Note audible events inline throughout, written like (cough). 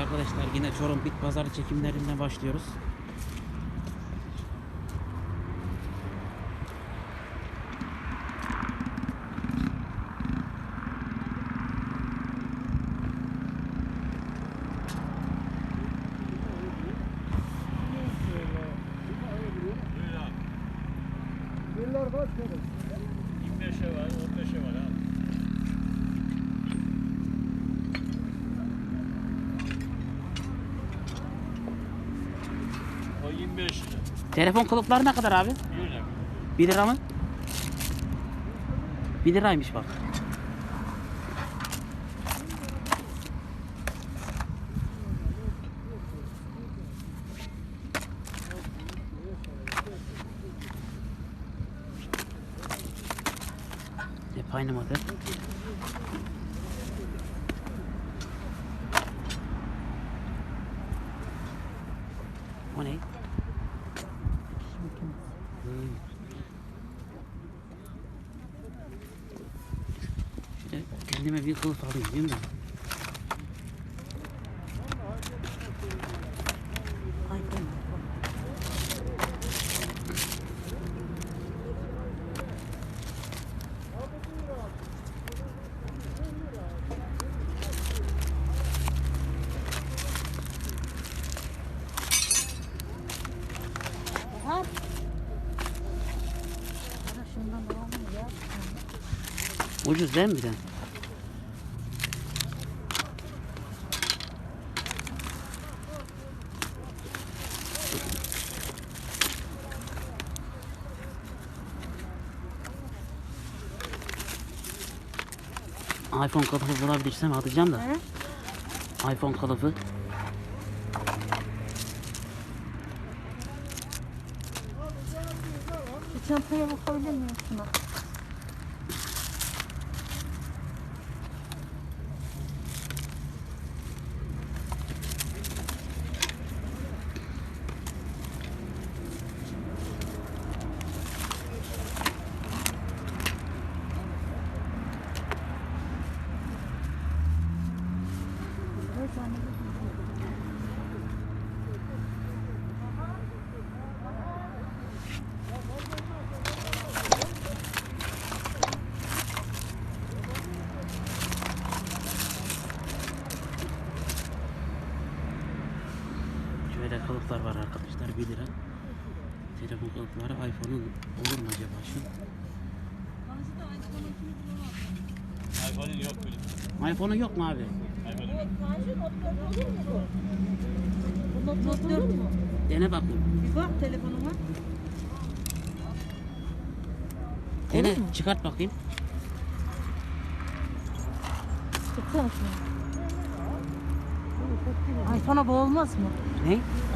arkadaşlar yine Çorum Bit Pazarı çekimlerinden başlıyoruz. Yıllar kaç kere? 25'e var, 15'e var abi. O 25 lira. Telefon kılıfları ne kadar abi? 1 lira. 1 lira mı? 1 liraymış bak. Hep aynı model. O ne? Hmm. Şöyle kendime bir kılıf alayım değil mi? Ucuz değil mi bir de? iPhone kılıfı bulabilirsem atacağım da. iPhone kılıfı. Çantaya bakabilir miyim şuna? Şöyle kılıflar var arkadaşlar 1 lira. Telefon kılıfları iPhone'un olur mu acaba şu? iPhone'un yok böyle. iPhone'un yok mu abi? iPhone'un yok. Not, not olur mu? Dene bakayım. Bir bak telefonuma. Dene Olur mu? çıkart bakayım. Şunu. iPhone'a bu olmaz mı? Ne?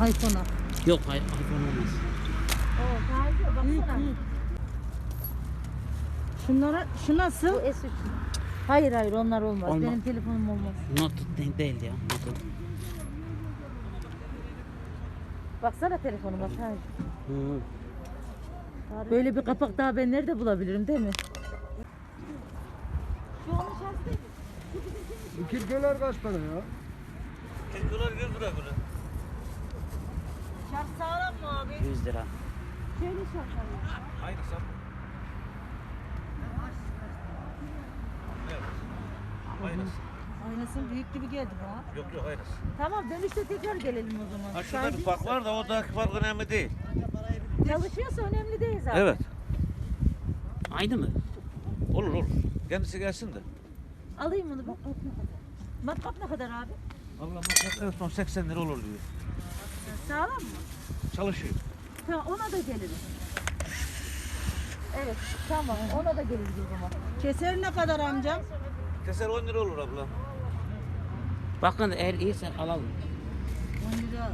iPhone'a. Yok i- iPhone olmaz. Şunlara, şu nasıl? Bu S3. Hayır hayır onlar olmaz. Olmaz. Benim telefonum olmaz. Not de- değil ya. Not. Baksana telefonuma sadece. Hı. Böyle bir kapak daha ben nerede bulabilirim değil mi? Bu kirkeler kaç para ya? 40 dolar 100 lira böyle. Şart sağlam mı abi? 100 lira. Şöyle şart Aynı sen. Aynısı. Aynasının büyük gibi geldi bana. Yok yok aynısı. Tamam dönüşte tekrar gelelim o zaman. Ha şurada bir fark var da o daki fark önemli değil. Çalışıyorsa önemli değil zaten. Evet. Aynı mı? Olur olur. Kendisi gelsin de. Alayım onu bak. Matkap ne kadar abi? Allah makas en son 80 lira olur diyor. Sağlam mı? Çalışıyor. Tamam ona da geliriz. Evet tamam ona da geliriz o zaman. Keser ne kadar amcam? Keser 10 lira olur abla. Bakın eğer iyiyse alalım. 10 lira.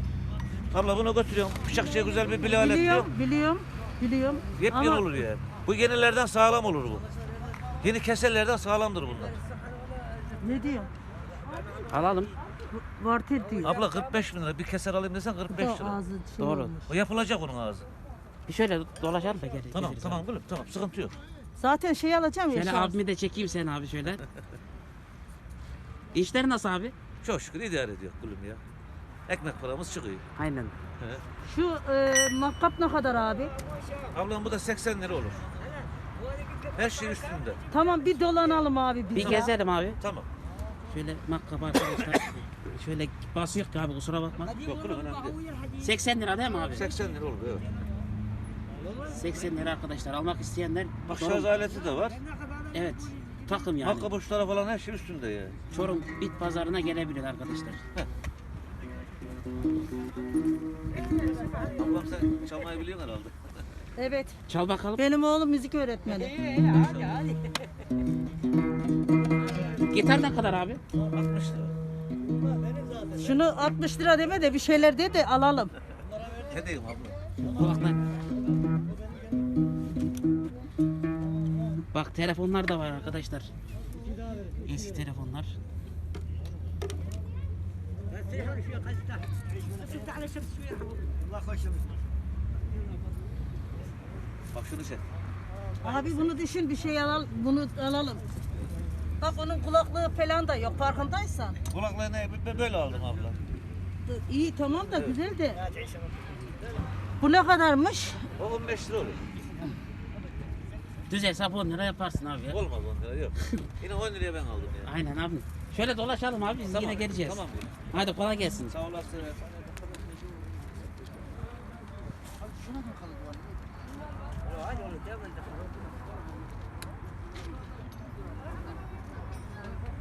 Abla bunu götürüyorum. Bıçakçıya güzel bir bile alet diyor. Biliyorum, biliyorum, biliyorum. Yepyeni Ama olur yani. Bu yenilerden sağlam olur bu. Yeni keserlerden sağlamdır bunlar. ne diyor? Alalım. Vartel diyor. Abla 45 bin lira. Bir keser alayım desen 45 Da lira. ağzı şey Doğru. olmuş. O yapılacak onun ağzı. Bir şöyle dolaşalım da gel. Tamam tamam abi. gülüm tamam sıkıntı yok. Zaten şey alacağım ya. Şöyle abimi de çekeyim sen abi şöyle. İşler nasıl abi? Çok şükür idare ediyor kulüm ya. Ekmek paramız çıkıyor. Aynen. He. Şu e, makkap ne kadar abi? Ablam bu da 80 lira olur. Her şey üstünde. Tamam bir dolanalım abi biz. Bir ya. gezelim abi. Tamam. Şöyle makkap arkadaşlar. (coughs) Şöyle basıyor ki abi kusura bakma. Yok kulüm önemli değil. 80 lira değil mi abi? 80 lira olur evet. 80 lira arkadaşlar almak isteyenler Bak şarj aleti de var. evet takım yani. Hakka boşlara falan her şey üstünde ya. Çorum bit pazarına gelebilir arkadaşlar. Ablam sen çalmayı biliyorsun herhalde. Evet. Çal bakalım. Benim oğlum müzik öğretmeni. Gitar ne kadar abi? 60 lira. Şunu 60 lira deme de bir şeyler de de alalım. Ne diyeyim abla? Kulaklar. Bak telefonlar da var arkadaşlar. Eski telefonlar. Bak şunu çek. Abi bunu düşün bir şey al, bunu alalım. Bak onun kulaklığı falan da yok farkındaysan. Kulaklığı ne? Ben böyle aldım abla. İyi tamam da güzel de. Bu ne kadarmış? O 15 lira olur. Düz hesap 10 lira yaparsın abi ya. Olmaz 10 lira yok. (laughs) Yine 10 liraya ben aldım ya. Aynen abi. Şöyle dolaşalım abi biz yine geleceğiz. Tamam. Hadi kolay gelsin. Sağ olasın.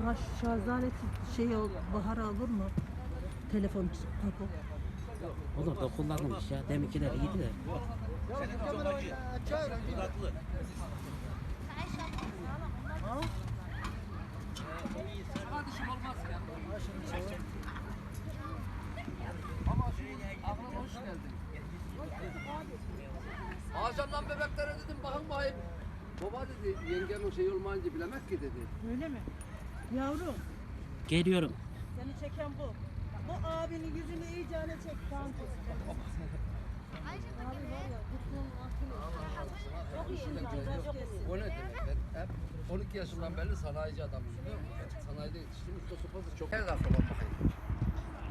Ha şarj aleti şey ol, bahar olur mu? Telefon tapu. Olur da kullanılmış ya. Deminkiler iyiydi de. Senin çok acı. Dudaklı. Akşamdan bebeklere dedim bakın bakayım. Baba dedi yengemin şey olmayınca bilemek ki dedi. Öyle mi? Yavrum Geliyorum. seni çeken bu. Bu abinin yüzünü iyicene çek kanka. O ne demek? Ben hep 12 yaşından beri sanayici adamım biliyor musun? Sanayide yetiştim. Usta sopası çok. Gel akraba bakayım.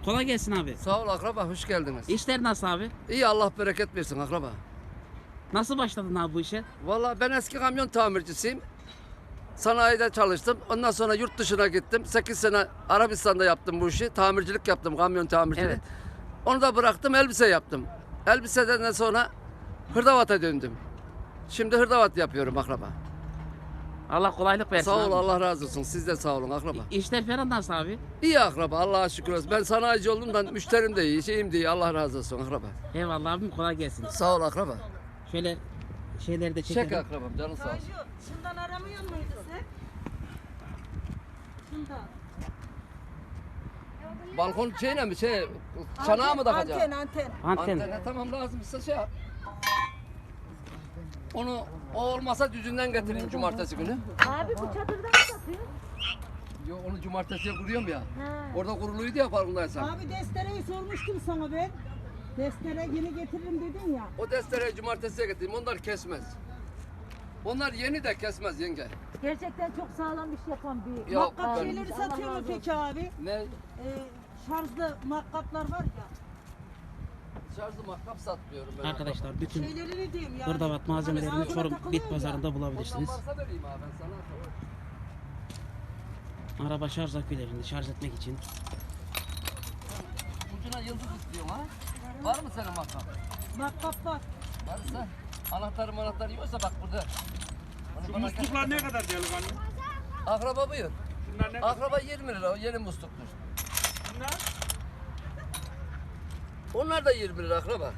Kolay gelsin abi. Sağ ol akraba hoş geldiniz. İşler nasıl abi? İyi Allah bereket versin akraba. Nasıl başladın abi bu işe? Vallahi ben eski kamyon tamircisiyim. Sanayide çalıştım. Ondan sonra yurt dışına gittim. 8 sene Arabistan'da yaptım bu işi. Tamircilik yaptım, kamyon tamirciliği. Evet. Onu da bıraktım, elbise yaptım. Elbiseden sonra hırdavata döndüm. Şimdi hırdavat yapıyorum akraba. Allah kolaylık versin Sağ ol abi. Allah razı olsun. Siz de sağ olun akraba. İşler falan nasıl abi? İyi akraba Allah'a şükür olsun. Ben sanayici olduğumdan müşterim de iyi, şeyim de iyi. Allah razı olsun akraba. Eyvallah abim kolay gelsin. Sağ ol akraba. Şöyle şeyleri de çekelim. Çek akrabam canın sağ olsun. Şundan aramıyor? Şundan. Balkon şeyine mi şey çanağa mı takacağım? Anten anten. Anten. Antene tamam lazımsa şey yap. Onu o olmasa düzünden getireyim cumartesi günü. Abi bu çadırda mı satıyor? Yo onu cumartesiye kuruyorum ya. Orada kuruluydu ya farkındaysan. Abi destereyi sormuştum sana ben. Destere yeni getiririm dedin ya. O destereyi cumartesiye getireyim. Onlar kesmez. Onlar yeni de kesmez yenge. Gerçekten çok sağlam iş yapan bir. Ya Makkap ben- şeyleri satıyor mu peki abi? Ne? Ee, şarjlı makkaplar var ya. Şarjlı matkap satmıyorum ben. Arkadaşlar bütün Şeylerini diyeyim ya. hırdavat malzemelerini Hani Çorum ağzına bit takılıyor pazarında Ondan bulabilirsiniz. varsa vereyim abi ben sana. Araba şarj akülerini şarj etmek için. Ucuna yıldız istiyorsun ha? Var mı senin matkap? ya. Makkap var. Varsa anahtarı manahtarı yiyorsa bak burada. Onu bana Musluklar ne kadar delikanlı? Akraba buyur. Bunlar ne kadar? Akraba 20 lira o yeni musluktur. Bunlar? Onlar da 20 lira akraba.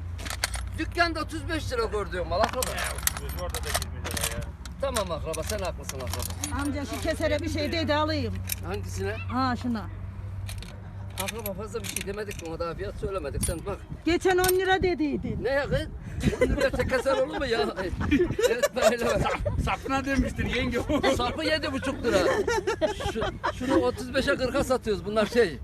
Dükkanda 35 lira gördüğüm mal akraba. Orada da 20 lira ya. Tamam akraba sen haklısın akraba. Amca şu kesere bir şey dedi alayım. Hangisine? Ha şuna. Akraba fazla bir şey demedik ona daha fiyat söylemedik sen bak. Geçen 10 lira dediydin. Ne ya kız? 10 liraya keser olur mu ya? (laughs) evet böyle bak. Sapına demiştir yenge. (laughs) Sapı 7,5 lira. Şu, şunu 35'e 40'a satıyoruz bunlar şey.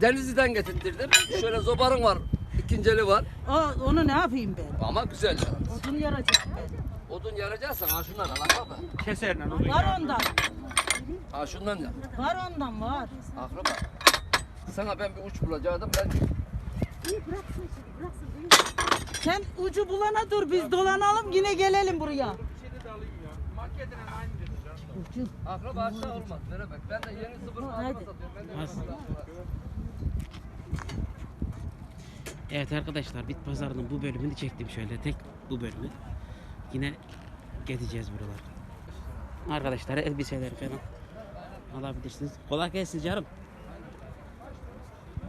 Denizli'den getirttirdim. Şöyle zobarın var. ikinceli var. O, onu ne yapayım ben? Ama güzel ya. Odun yaracak ben. Odun yarayacaksan ha şundan al akraba. Keserle oluyor. Var ondan. Ha şundan ya. Var ondan var. Akraba. Sana ben bir uç bulacaktım. Ben Sen ucu bulana dur biz dolanalım yine gelelim buraya. Ucu. akraba aşağı olmaz. Veremem. Ben de yeni sıfır Haydi. araba satıyorum. Ben de yeni sıfır. Evet arkadaşlar bit pazarının bu bölümünü çektim şöyle tek bu bölümü. Yine gezeceğiz buralar. Arkadaşlar elbiseler falan alabilirsiniz. Kolay gelsin canım.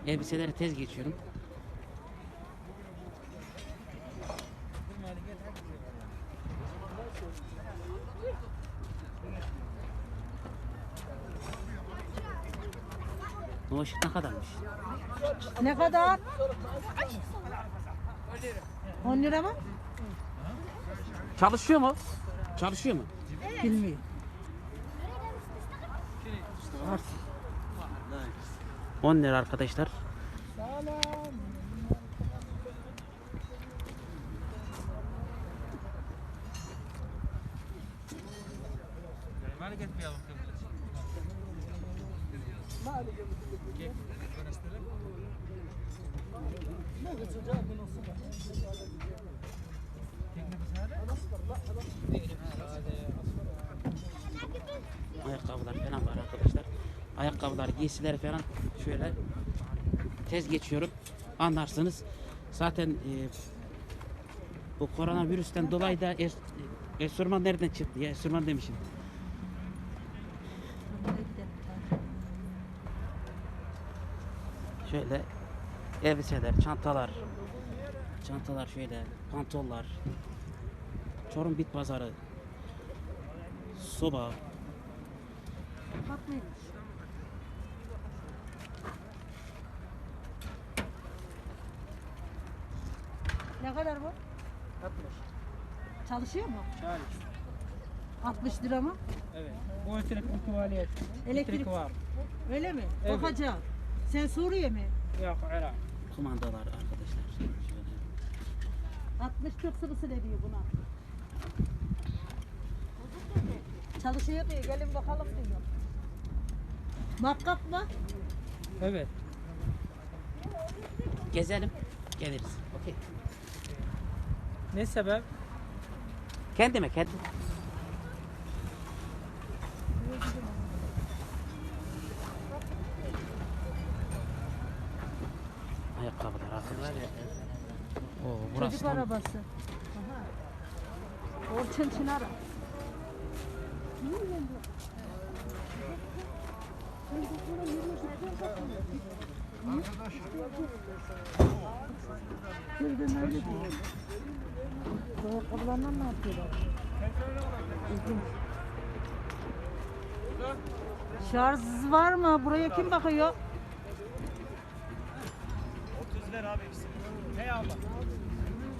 Elbiseleri tez geçiyorum. O ışık ne kadarmış? Ne kadar? 10 lira mı? Çalışıyor mu? Çalışıyor mu? Bilmiyorum. 10 lira arkadaşlar. Ayakkabılar falan var arkadaşlar. Giysiler falan şöyle tez geçiyorum. Anlarsınız. Zaten e, bu koronavirüsten dolayı da es, enstrüman nereden çıktı ya? Enstrüman demişim. Şöyle elbiseler, çantalar, çantalar şöyle, pantollar, Çorum Bit Pazarı, soba, Haklıymış. Ne kadar bu? 60. Çalışıyor mu? Çalışıyor. 60 lira mı? Evet. Bu elektrik tuvalet. Elektrik var. Öyle mi? Evet. Bakacağım. Sen Suriye mi? Yok Irak. kumandalar arkadaşlar. Şöyle. 60 Türk sıvısı ne diyor buna? Çalışıyor diyor. Gelin bakalım diyor. Makkap mı? Evet. Gezelim, geliriz. Okey. Ne sebep? Kendime, kendim. Ayakkabılar arkadaşlar. Oo, burası Çocuk tam arabası. Aha. Orçun Çınar'a. Gördüm öyle diyor. Bu Ayakkabılarından ne yapıyorlar? İlginç. Şarj var mı? Buraya kim bakıyor? 30 ver abi ikisini. Ne abla?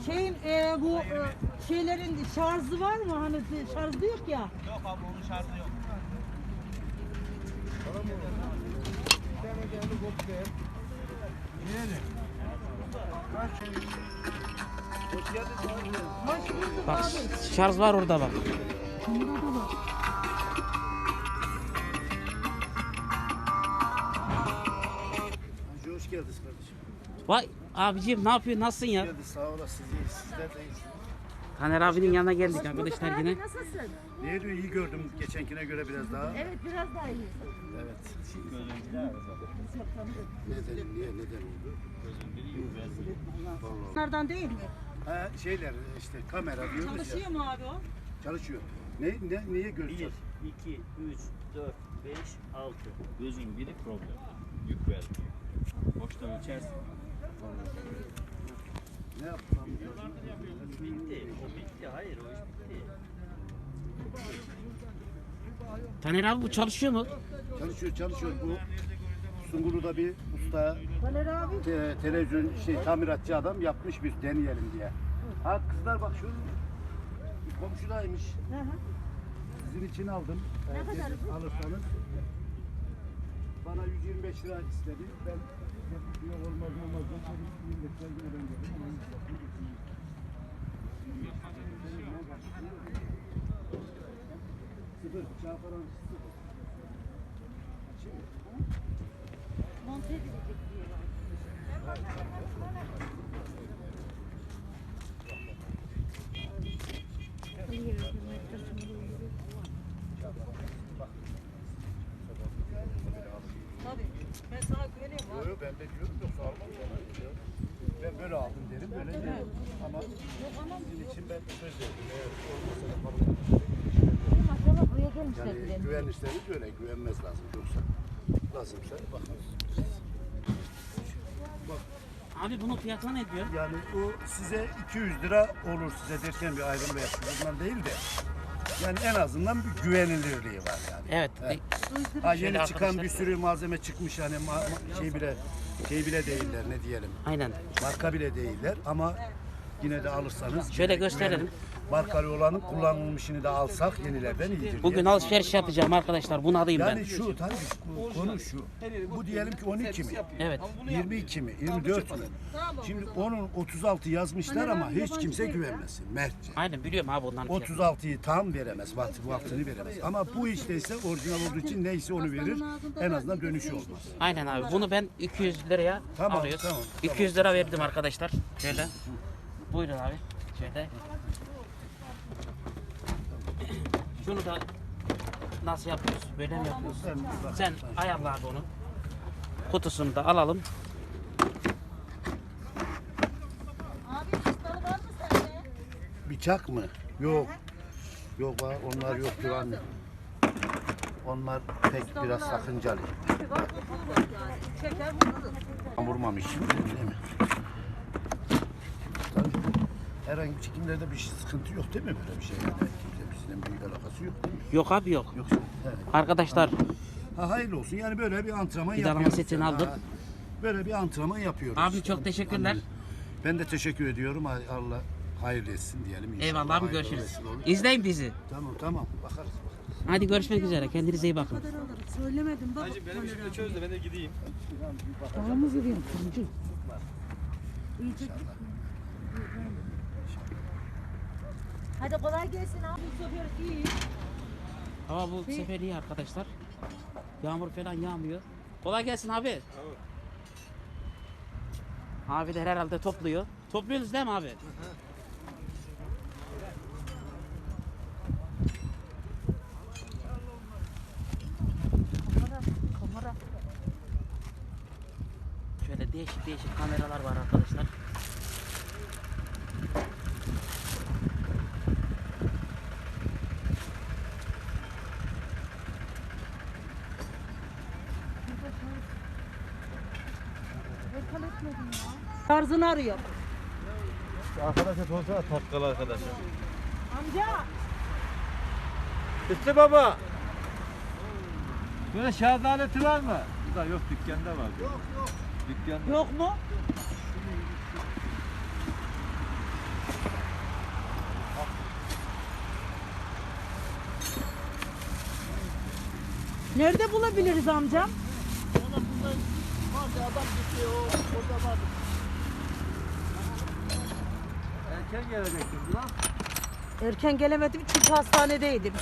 Şeyin e, bu e, şeylerin şarjı var mı? Hani şarjlı yok ya. Yok abi onun şarjı yok. Hoş bulduk Bak şarj var orada bak. Hacı hoş geldiniz kardeşim. Vay abicim ne yapıyorsun? Nasılsın ya? Geldiniz sağ olasınız. iyi. Sizler de iyisiniz. Taner abinin yanına geldik arkadaşlar yine. Nasılsın? Niye diyor iyi gördüm geçenkine göre biraz daha. Evet biraz daha iyi. Evet. Neden, niye, neden oldu? Bunlardan değil mi? Ha, şeyler işte kamera diyoruz ya. Çalışıyor mu abi o? Çalışıyor. Ne, ne, niye 1, göreceğiz? 2, 3, 4, 5, 6. Gözün biri problem. Yük vermiyor. Boşta ölçersin. Ne yapmam Bitti. O bitti. Hayır o iş bitti. Taner abi bu çalışıyor mu? Çalışıyor, çalışıyor. Bu Sungurlu'da bir usta te- televizyon şey tamiratçı adam yapmış biz deneyelim diye. Ha kızlar bak şu bir komşudaymış. Sizin için aldım. Ne kadar alırsanız. Bana 125 lira istedi. Ben yok olmaz olmaz. Ben dedim monte edilecek bir Tabii. Ben sana güveneyim ben de diyorum yoksa. Ben böyle aldım derim böyle evet. derim. Ama yok, ama sizin için ben söz verdim. Eğer olmasa da kabul etmem. Maşallah buraya gelmişler. Yani güven işlerimiz öyle güvenmez lazım yoksa lazımsa bakarız. Abi bunun fiyatı ne diyor? Yani o size 200 lira olur size derken bir ayrım veya bundan değil de yani en azından bir güvenilirliği var yani. Evet. Evet. e, Ha, Şöyle yeni çıkan arkadaşlar. bir sürü malzeme çıkmış hani ma- ma- şey bile şey bile değiller ne diyelim. Aynen. Marka bile değiller ama yine de alırsanız Şöyle yine gösterelim. güvenin- Markalı olanın kullanılmışını da alsak yenilerden iyidir. diye Bugün alışveriş yapacağım arkadaşlar. Bunu alayım ben. Yani şu tabii bu konu şu. Bu diyelim ki 12 mi? Evet. 22 mi? 24 mi? Şimdi onun 36 yazmışlar ama hiç kimse güvenmesin. Mertçe. Aynen biliyorum abi ondan fiyatı. 36'yı tam veremez, vakti, vaktini veremez. Ama bu işte ise orijinal olduğu için neyse onu verir. En azından dönüşü olmaz. Aynen abi. Bunu ben 200 liraya Tamam, alıyoruz. tamam, 200 lira verdim arkadaşlar. Şöyle. Buyurun abi. Şöyle. Şunu da nasıl yapıyoruz? Böyle mi yapıyoruz? Sen ayarla abi onu. Kutusunu da alalım. Abi pistalı var mı sende? Bıçak mı? Yok. Yok var, onlar yoktur anne. Onlar pek biraz sakıncalı. Vururuz yani. Çeker vururuz. Vurmamış değil mi? Tabii herhangi bir çekimlerde bir şey, sıkıntı yok değil mi böyle bir şey? Yani bizden büyük alakası yok değil mi? Yok abi yok. Yoksa evet. Arkadaşlar Ha, hayırlı olsun. Yani böyle bir antrenman Bir yapıyoruz. setini yani. aldık. Böyle bir antrenman yapıyoruz. abi çok teşekkürler. Ben de teşekkür ediyorum. Allah hayırlı etsin diyelim. İnşallah Eyvallah abi hayırlı görüşürüz. vesile olur. İzleyin bizi. Tamam tamam bakarız. bakarız. Hadi görüşmek üzere. Kendinize iyi bakın. Söylemedim bak. Benim işimi çöz de ben de gideyim. Daha mı vereyim turuncu? Hadi kolay gelsin abi. Bu sefer iyi. Hava bu sefer iyi arkadaşlar. Yağmur falan yağmıyor. Kolay gelsin abi. Abi de herhalde topluyor. Topluyorsunuz değil mi abi? Şöyle değişik değişik kameralar var arkadaşlar. Tarzını arıyor. Arkadaşa sorsana tatkalı arkadaşa. Amca. Üstü baba. Böyle şarj aleti var mı? Bu da yok dükkanda var. Yok yok. Dükkanda. Yok mu? Nerede bulabiliriz amcam? Erken gelecektin lan. Erken gelemedim çünkü hastanedeydim.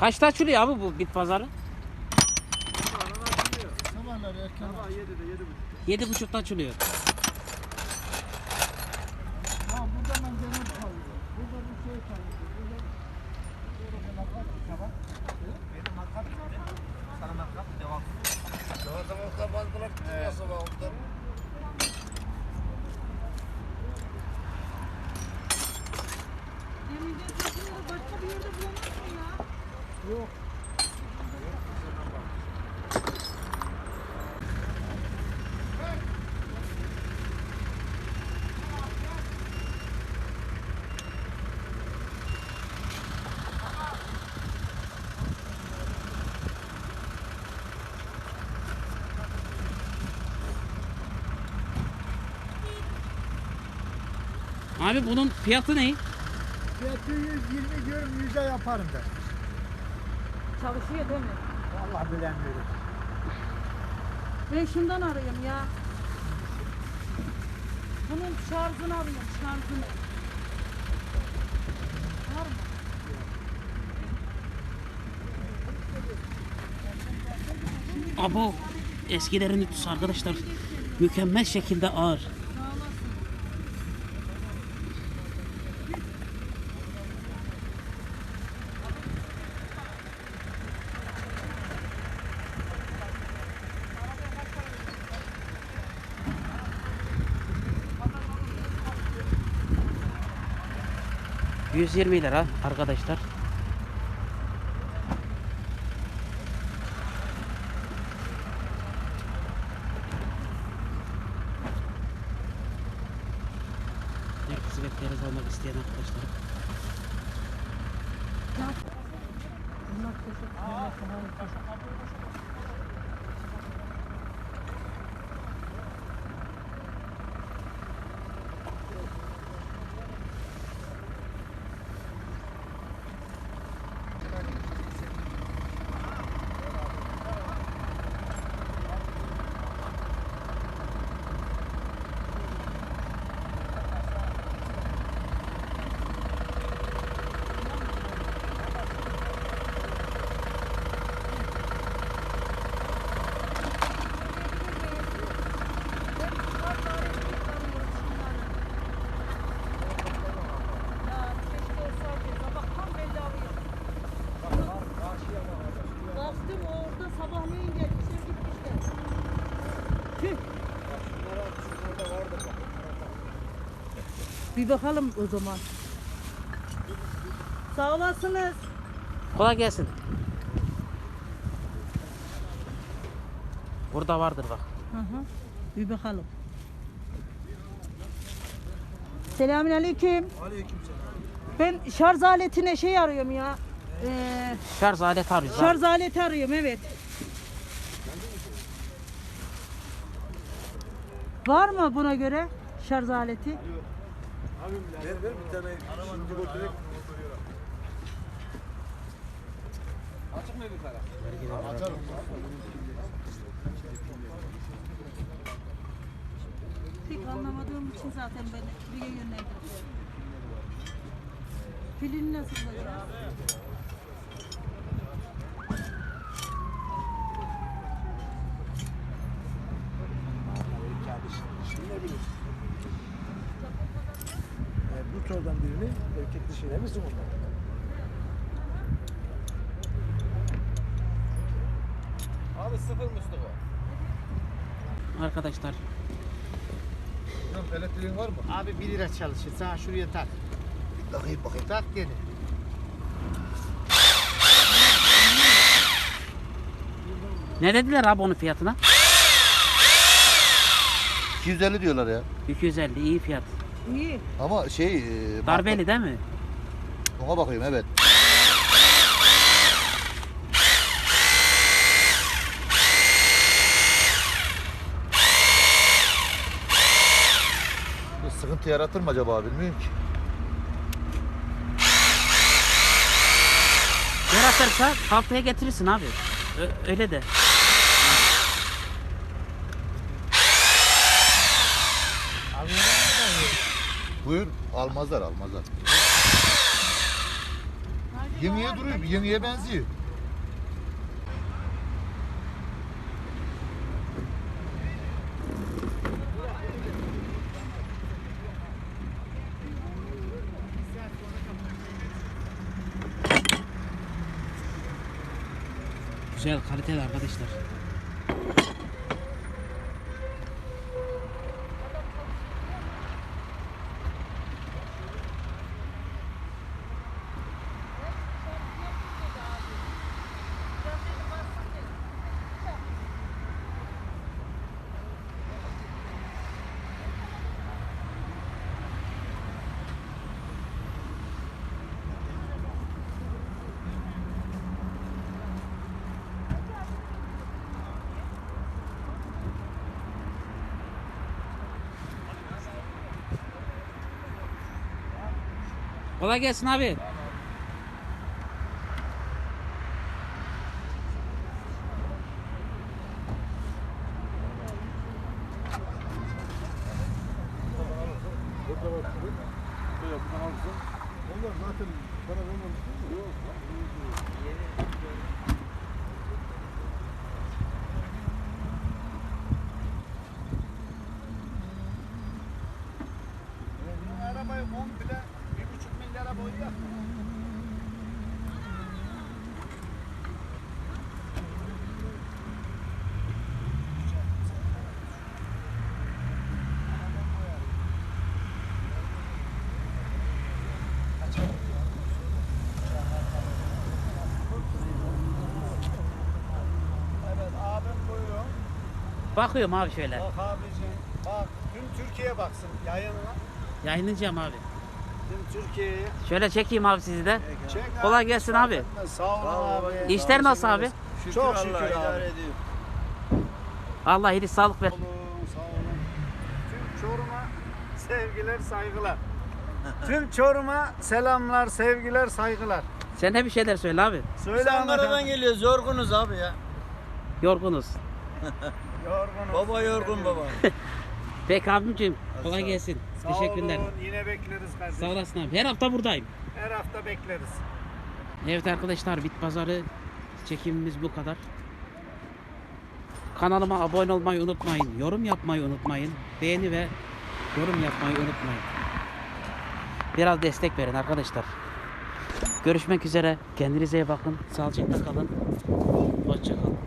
Kaçta açılıyor abi bu bit pazarı? Sabah 7'de 7.30. Yedi buçukta açılıyor. Başka bir yerde bulamazsın ya. Abi bunun fiyatı ne? Fiyatı 120 diyorum 100'e yaparım ben. Çalışıyor değil mi? Vallahi bilemiyorum. Ben şundan arıyorum ya. Bunun şarjını arıyorum, şarjını. Var mı? Abo eskilerin ütüsü arkadaşlar. Mükemmel şekilde ağır. 120 lira arkadaşlar. Herkesi bekleriz almak isteyen arkadaşlar. Baktım Bir bakalım o zaman. Sağ olasınız. Kolay gelsin. Burada vardır bak. Hı hı. Bir bakalım. Selamünaleyküm. Ben şarj aletine şey arıyorum ya. Ee, Şarj aleti arıyoruz. şarj aleti arıyorum evet. Var mı buna göre şarj aleti? Pek anlamadığım için zaten ben buraya yönlendirdim. Pilini nasıl bulacağız? Mi sıvırlar? Abi sıfır Mustafa. Arkadaşlar Elektriğin var mı? Abi 1 lira çalışır. Sen şuraya tak. Bakayım bakayım. Tak gene. ne dediler abi onun fiyatına? 250 diyorlar ya. 250 iyi fiyat. İyi. Ama şey... e, Darbeli değil mi? Ona bakayım evet. Bu sıkıntı yaratır mı acaba bilmiyorum ki. Yaratırsa haftaya getirirsin abi. Ö- öyle de. Buyur almazlar almazlar. Yeniye duruyor, yeniye benziyor. Güzel kaliteli arkadaşlar. Kolay gelsin abi. Onlar zaten para vermemiş değil mi? Yok. Arabayı 10 bile 1,5 milyara boyuyor. Bakıyorum abi şöyle. Bak abicim bak tüm Türkiye baksın yayınına. Yayınlayacağım abi. Tüm Türkiye'ye. Şöyle çekeyim abi sizi de. Çek abi. Kolay gelsin abi. Sağ olun abi. İşler nasıl abi? Çok şükür abi. ediyor. Allah iyilik sağlık ver. Sağ olun, sağ olun. Tüm Çorum'a sevgiler, saygılar. Tüm Çorum'a selamlar, sevgiler, saygılar. Sen de bir şeyler söyle abi. Söyle Ankara'dan geliyoruz. Yorgunuz abi ya. Yorgunuz. (laughs) Yorgunum. Baba yorgun baba. (laughs) Peki abimciğim kolay gelsin. Sağ Teşekkürler. olun, yine bekleriz kardeşim. Sağ olasın abi. Her hafta buradayım. Her hafta bekleriz. Evet arkadaşlar bit pazarı çekimimiz bu kadar. Kanalıma abone olmayı unutmayın. Yorum yapmayı unutmayın. Beğeni ve yorum yapmayı unutmayın. Biraz destek verin arkadaşlar. Görüşmek üzere. Kendinize iyi bakın. Sağlıcakla kalın. Hoşçakalın.